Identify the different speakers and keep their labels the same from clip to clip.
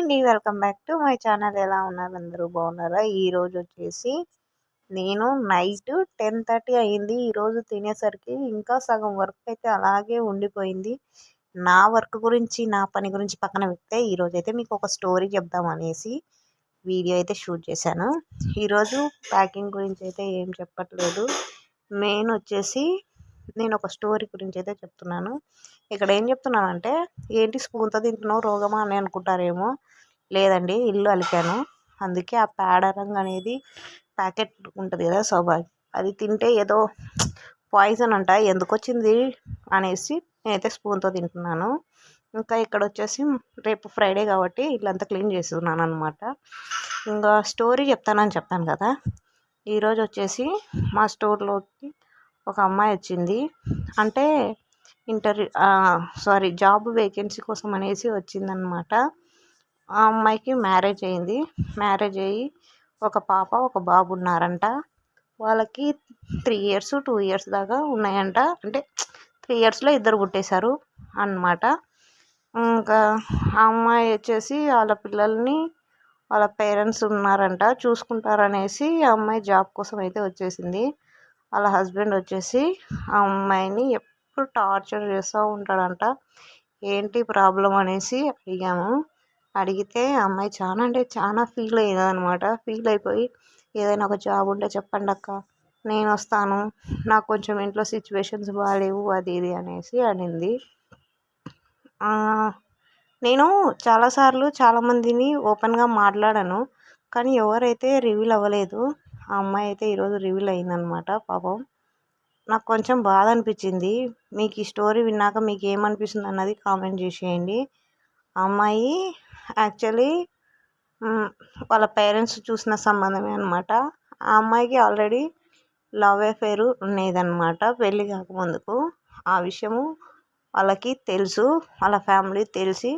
Speaker 1: అండి. Welcome back to my channel. ఎలా ఉన్నారు? అందరూ బాగున్నారా? ఈరోజు వచ్చేసి నేను నైట్ టెన్ థర్టీ అయింది. ఈరోజు తినేసరికి ఇంకా సగం వర్క్ అయితే అలాగే ఉండిపోయింది. నా వర్క్ గురించి నా పని గురించి పక్కన పెడితే ఈరోజు అయితే మీకు ఒక స్టోరీ చెప్దాం అనేసి వీడియో అయితే షూట్ చేశాను. ఈరోజు ప్యాకింగ్ గురించి అయితే ఏం చెప్పట్లేదు. మెయిన్ వచ్చేసి నేను ఒక స్టోరీ గురించి అయితే చెప్తున్నాను. ఇక్కడ ఏం చెప్తున్నానంటే ఏంటి స్పూన్తో తింటున్నావు? రోగమా? అని అనుకుంటారేమో. లేదండి ఇల్లు అలికాను. అందుకే ఆ పేడ రంగు అనేది ప్యాకెట్ ఉంటుంది కదా సోబాయ్ అది తింటే ఏదో పాయిజన్ అంట ఎందుకు వచ్చింది అనేసి నేనైతే స్పూన్తో తింటున్నాను. ఇంకా ఇక్కడ వచ్చేసి రేపు ఫ్రైడే కాబట్టి ఇల్లంతా క్లీన్ చేస్తున్నాను అనమాట ఇంకా స్టోరీ చెప్తానని చెప్పాను కదా. ఈరోజు వచ్చేసి మా స్టోర్లోకి ఒక అమ్మాయి వచ్చింది. అంటే ఇంటర్ సారీ జాబ్ వేకెన్సీ కోసం అనేసి వచ్చిందనమాట ఆ అమ్మాయికి మ్యారేజ్ అయింది. మ్యారేజ్ అయ్యి ఒక పాప ఒక బాబు ఉన్నారంట. వాళ్ళకి త్రీ ఇయర్స్ టూ ఇయర్స్ దాకా ఉన్నాయంట. అంటే త్రీ ఇయర్స్లో ఇద్దరు పుట్టేశారు అన్నమాట. ఇంకా ఆ అమ్మాయి వచ్చేసి వాళ్ళ పిల్లల్ని వాళ్ళ పేరెంట్స్ ఉన్నారంట చూసుకుంటారనేసి ఆ అమ్మాయి జాబ్ కోసం అయితే వచ్చేసింది. వాళ్ళ హస్బెండ్ వచ్చేసి ఆ అమ్మాయిని టార్చర్ చేస్తూ ఉంటాడంట. ఏంటి ప్రాబ్లం అనేసి అడిగాము. అడిగితే అమ్మాయి చాలా అంటే చాలా ఫీల్ అయ్యేది అనమాట ఫీల్ అయిపోయి ఏదైనా ఒక జాబ్ ఉంటే చెప్పండి అక్క నేను వస్తాను. నాకు కొంచెం ఇంట్లో సిచ్యువేషన్స్ బాగాలేవు అది ఇది అనేసి అనింది. నేను చాలాసార్లు చాలామందిని ఓపెన్గా మాట్లాడాను కానీ ఎవరైతే రివీల్ అవ్వలేదు ఆ అమ్మాయి అయితే ఈరోజు రివీల్ అయిందనమాట పాపం. నాకు కొంచెం బాధ అనిపించింది మీకు ఈ స్టోరీ విన్నాక మీకు ఏమనిపిస్తుంది అన్నది కామెంట్ చేసేయండి. ఆ అమ్మాయి యాక్చువల్లీ వాళ్ళ పేరెంట్స్ చూసిన సంబంధమే అనమాట ఆ అమ్మాయికి ఆల్రెడీ లవ్ అఫేరు ఉండేదన్నమాట పెళ్ళి కాకముందుకు. ఆ విషయము వాళ్ళకి తెలుసు వాళ్ళ ఫ్యామిలీ తెలిసి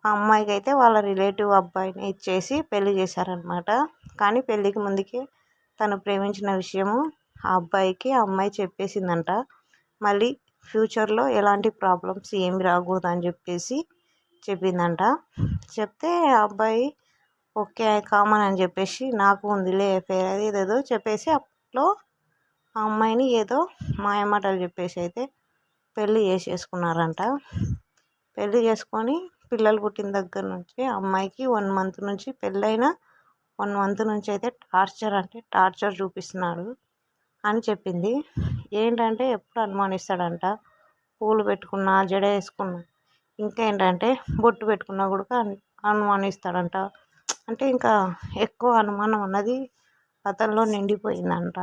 Speaker 1: ఆ అమ్మాయికి అయితే వాళ్ళ రిలేటివ్ అబ్బాయిని ఇచ్చేసి పెళ్ళి చేశారనమాట కానీ పెళ్ళికి ముందుకే తను ప్రేమించిన విషయము ఆ అబ్బాయికి ఆ అమ్మాయి చెప్పేసిందంట మళ్ళీ ఫ్యూచర్లో ఎలాంటి ప్రాబ్లమ్స్ ఏమి రాకూడదు అని చెప్పేసి చెప్పిందంట. చెప్తే ఆ అబ్బాయి ఓకే కామన్ అని చెప్పేసి నాకు ఉందిలే ఎఫ్ఐఆర్ అది ఏదేదో చెప్పేసి అప్పట్లో ఆ అమ్మాయిని ఏదో మాయమాటలు చెప్పేసి అయితే పెళ్ళి చేసేసుకున్నారంట. పెళ్ళి చేసుకొని పిల్లలు పుట్టిన దగ్గర నుంచి అమ్మాయికి వన్ మంత్ నుంచి పెళ్ళైన వన్ మంత్ నుంచి అయితే టార్చర్ అంటే టార్చర్ చూపిస్తున్నాడు. అని చెప్పింది. ఏంటంటే ఎప్పుడు అనుమానిస్తాడంట. పూలు పెట్టుకున్నా జడ వేసుకున్నా. ఇంకా ఏంటంటే బొట్టు పెట్టుకున్నా కూడా అనుమానిస్తాడంట. అంటే ఇంకా ఎక్కువ అనుమానం అన్నది అతనిలో నిండిపోయిందంట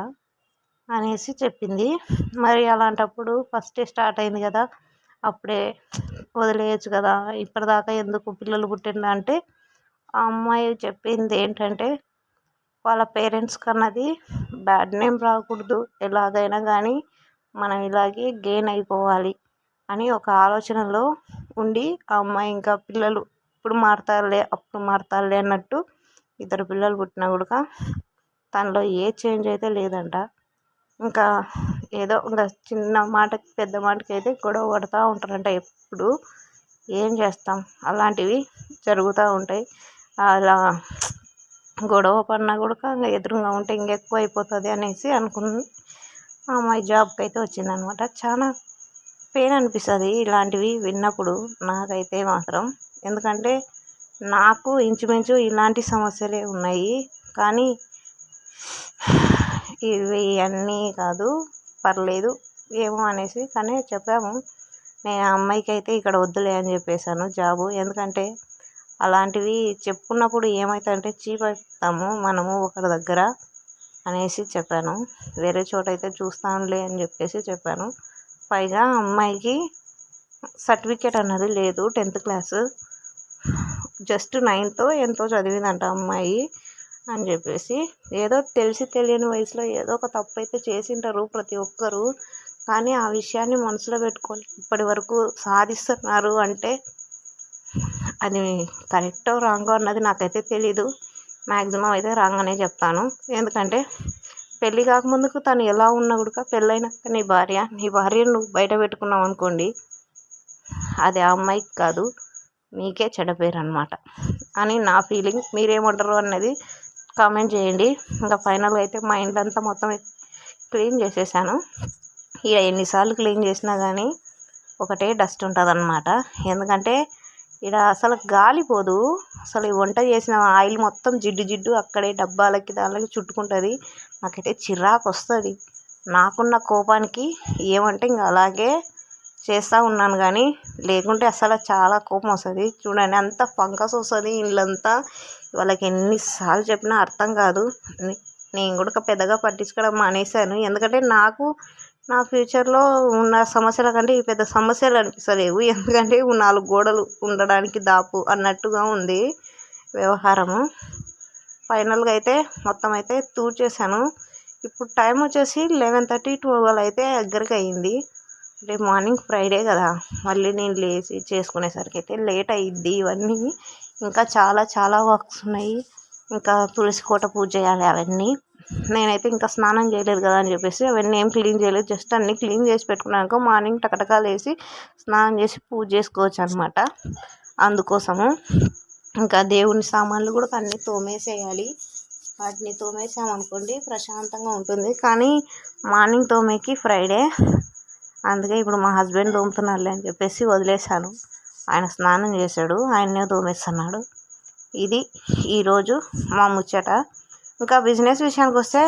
Speaker 1: అనేసి చెప్పింది. మరి అలాంటప్పుడు ఫస్టే స్టార్ట్ అయింది కదా. అప్పుడే వదిలేయచ్చు కదా. ఇప్పటిదాకా ఎందుకు పిల్లలు పుట్టిండ అంటే ఆ అమ్మాయి చెప్పింది ఏంటంటే వాళ్ళ పేరెంట్స్ కన్నది బ్యాడ్ నేమ్ రాకూడదు ఎలాగైనా కానీ మనం ఇలాగే గెయిన్ అయిపోవాలి అని ఒక ఆలోచనలో ఉండి ఆ అమ్మాయి ఇంకా పిల్లలు ఇప్పుడు మారుతారులే అప్పుడు మారుతారులే అన్నట్టు ఇద్దరు పిల్లలు పుట్టినా కూడా తనలో ఏ చేంజ్ అయితే లేదంట. ఇంకా ఏదో ఇంకా చిన్న మాటకి పెద్ద మాటకి అయితే గొడవ పడుతూ ఉంటారంట ఎప్పుడు. ఏం చేస్తాం? అలాంటివి జరుగుతూ ఉంటాయి. అలా గొడవ పడినా కూడా ఎదురుగా ఉంటే ఇంకెక్కువ అయిపోతుంది అనేసి అనుకుని అమ్మాయి జాబ్కి అయితే వచ్చిందనమాట. చాలా పెయిన్ అనిపిస్తుంది ఇలాంటివి విన్నప్పుడు నాకైతే మాత్రం. ఎందుకంటే నాకు ఇంచుమించు ఇలాంటి సమస్యలే ఉన్నాయి. కానీ ఇవి అన్నీ కాదు పర్లేదు ఏమో అనేసి. కానీ చెప్పాము నేను ఆ అమ్మాయికి అయితే ఇక్కడ వద్దులే అని చెప్పేసాను జాబు. ఎందుకంటే అలాంటివి చెప్పుకున్నప్పుడు ఏమవుతుందంటే చీప్ అవుతాము మనము ఒకరి దగ్గర అనేసి చెప్పాను. వేరే చోట అయితే చూస్తానులే అని చెప్పేసి చెప్పాను. పైగా అమ్మాయికి సర్టిఫికేట్ అన్నది లేదు. Tenth class. జస్ట్ నైన్తో ఎంతో చదివిందంట అమ్మాయి అని చెప్పేసి. ఏదో తెలిసి తెలియని వయసులో ఏదో ఒక తప్పు అయితే చేసింటారు ప్రతి ఒక్కరు. కానీ ఆ విషయాన్ని మనసులో పెట్టుకొని ఇప్పటి వరకు సాధిస్తున్నారు అంటే అది కరెక్టో రాంగో అన్నది నాకైతే తెలీదు. మ్యాక్సిమం అయితే రాంగ్ అనే చెప్తాను. ఎందుకంటే పెళ్ళి కాకముందుకు తను ఎలా ఉన్నా కూడా పెళ్ళైనాక నీ భార్య నీ భార్యను నువ్వు బయట పెట్టుకున్నావు అనుకోండి అది ఆ అమ్మాయికి కాదు మీకే చెడపేరు అనమాట అని నా ఫీలింగ్ మీరేమంటారు అన్నది కామెంట్ చేయండి. ఇంకా ఫైనల్గా అయితే మా ఇంట్లో మొత్తం క్లీన్ చేసేసాను. ఇక ఎన్నిసార్లు క్లీన్ చేసినా కానీ ఒకటే డస్ట్ ఉంటుంది అనమాట ఎందుకంటే ఇక్కడ అసలు గాలి పోదు. అసలు ఈ వంట చేసిన ఆయిల్ మొత్తం జిడ్డు జిడ్డు అక్కడే డబ్బాలకి దానికి చుట్టుకుంటుంది. నాకైతే చిరాకు వస్తుంది. నాకున్న కోపానికి ఏమంటే ఇంకా అలాగే చేస్తూ ఉన్నాను కానీ లేకుంటే అసలు చాలా కోపం వస్తుంది. చూడండి అంత ఫంగస్ వస్తుంది ఇళ్ళంతా వాళ్ళకి ఎన్నిసార్లు చెప్పినా అర్థం కాదు. నేను కూడా పెద్దగా పట్టించుకోవడం మానేశాను. ఎందుకంటే నాకు నా ఫ్యూచర్లో ఉన్న సమస్యల కంటే ఇవి పెద్ద సమస్యలు అనిపిస్తలేవు. ఎందుకంటే నాలుగు గోడలు ఉండడానికి దాపు అన్నట్టుగా ఉంది వ్యవహారము. ఫైనల్గా అయితే మొత్తం అయితే చేశాను. ఇప్పుడు టైం వచ్చేసి లెవెన్ థర్టీ ట్వెల్వ్ అయితే దగ్గరికి అయ్యింది రేపు మార్నింగ్ ఫ్రైడే కదా. మళ్ళీ నేను లేచి చేసుకునేసరికి అయితే లేట్ అయ్యిద్ది. ఇవన్నీ ఇంకా చాలా చాలా వర్క్స్ ఉన్నాయి. ఇంకా తులసి కోట పూజ చేయాలి అవన్నీ. నేనైతే ఇంకా స్నానం చేయలేదు కదా అని చెప్పేసి అవన్నీ ఏం క్లీన్ చేయలేదు. జస్ట్ అన్నీ క్లీన్ చేసి పెట్టుకున్నాక మార్నింగ్ టకటకాలు లేచి స్నానం చేసి పూజ చేసుకోవచ్చు అనమాట అందుకోసము ఇంకా దేవుని సామాన్లు కూడా అన్నీ తోమేసేయాలి. వాటిని తోమేసామనుకోండి ప్రశాంతంగా ఉంటుంది. కానీ మార్నింగ్ తోమేకి ఫ్రైడే. అందుకే ఇప్పుడు మా హస్బెండ్ తోముతున్నారులే అని చెప్పేసి వదిలేసాను ఆయన స్నానం చేశాడు. ఆయన్నే తోమేస్తున్నాడు. ఇది ఈరోజు మా ముచ్చట. ఇంకా బిజినెస్ విషయానికి వస్తే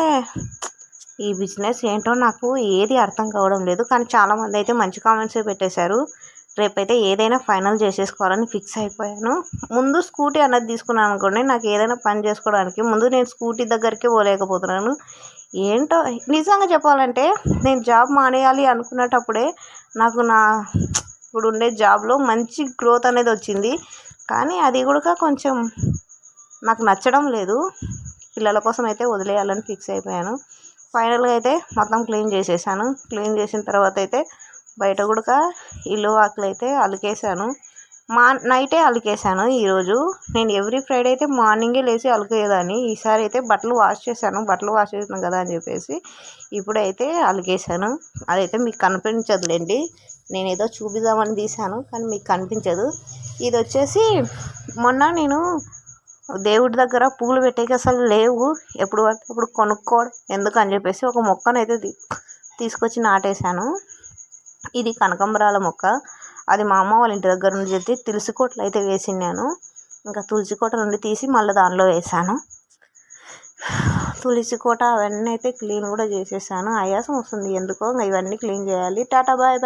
Speaker 1: ఈ బిజినెస్ ఏంటో నాకు ఏది అర్థం కావడం లేదు. కానీ చాలామంది అయితే మంచి కామెంట్స్ పెట్టేశారు. రేపైతే ఏదైనా ఫైనల్ చేసేసుకోవాలని ఫిక్స్ అయిపోయాను. ముందు స్కూటీ అన్నది తీసుకున్నాను అనుకోండి నాకు ఏదైనా పని చేసుకోవడానికి ముందు నేను స్కూటీ దగ్గరికి పోలేకపోతున్నాను. ఏంటో నిజంగా చెప్పాలంటే నేను జాబ్ మానేయాలి అనుకున్నటప్పుడే నాకు నా ఇప్పుడు ఉండే జాబ్లో మంచి గ్రోత్ అనేది వచ్చింది. కానీ అది కూడా కొంచెం నాకు నచ్చడం లేదు. పిల్లల కోసం అయితే వదిలేయాలని ఫిక్స్ అయిపోయాను. ఫైనల్గా అయితే మొత్తం క్లీన్ చేసేసాను. క్లీన్ చేసిన తర్వాత అయితే బయట కూడా ఇల్లు వాకిలి అయితే అలికేసాను మా నైటే అలికేసాను ఈరోజు. నేను ఎవ్రీ ఫ్రైడే అయితే మార్నింగే లేచి అలికేదాన్ని. ఈసారి అయితే బట్టలు వాష్ చేశాను. బట్టలు వాష్ చేసాను కదా అని చెప్పేసి ఇప్పుడైతే అలికేసాను అదైతే మీకు కనిపించదులేండి. నేను ఏదో చూపిద్దామని తీసాను కానీ మీకు కనిపించదు. ఇది వచ్చేసి మొన్న నేను దేవుడి దగ్గర పూలు పెట్టేకి అసలు లేవు. ఎప్పుడు పడితే అప్పుడు కొనుక్కోవడం ఎందుకు అని చెప్పేసి ఒక మొక్కను అయితే తీసుకొచ్చి నాటేశాను. ఇది కనకాంబరాల మొక్క. అది మా అమ్మ వాళ్ళ ఇంటి దగ్గర నుంచి చెప్పి తులసికోటలు అయితే వేసినాను ఇంకా తులసి కోట నుండి తీసి మళ్ళీ దానిలో వేసాను తులసి కోట అవన్నీ అయితే క్లీన్ కూడా చేసేసాను. ఆయాసం వస్తుంది. ఎందుకో ఇవన్నీ క్లీన్ చేయాలి. Tata bye bye.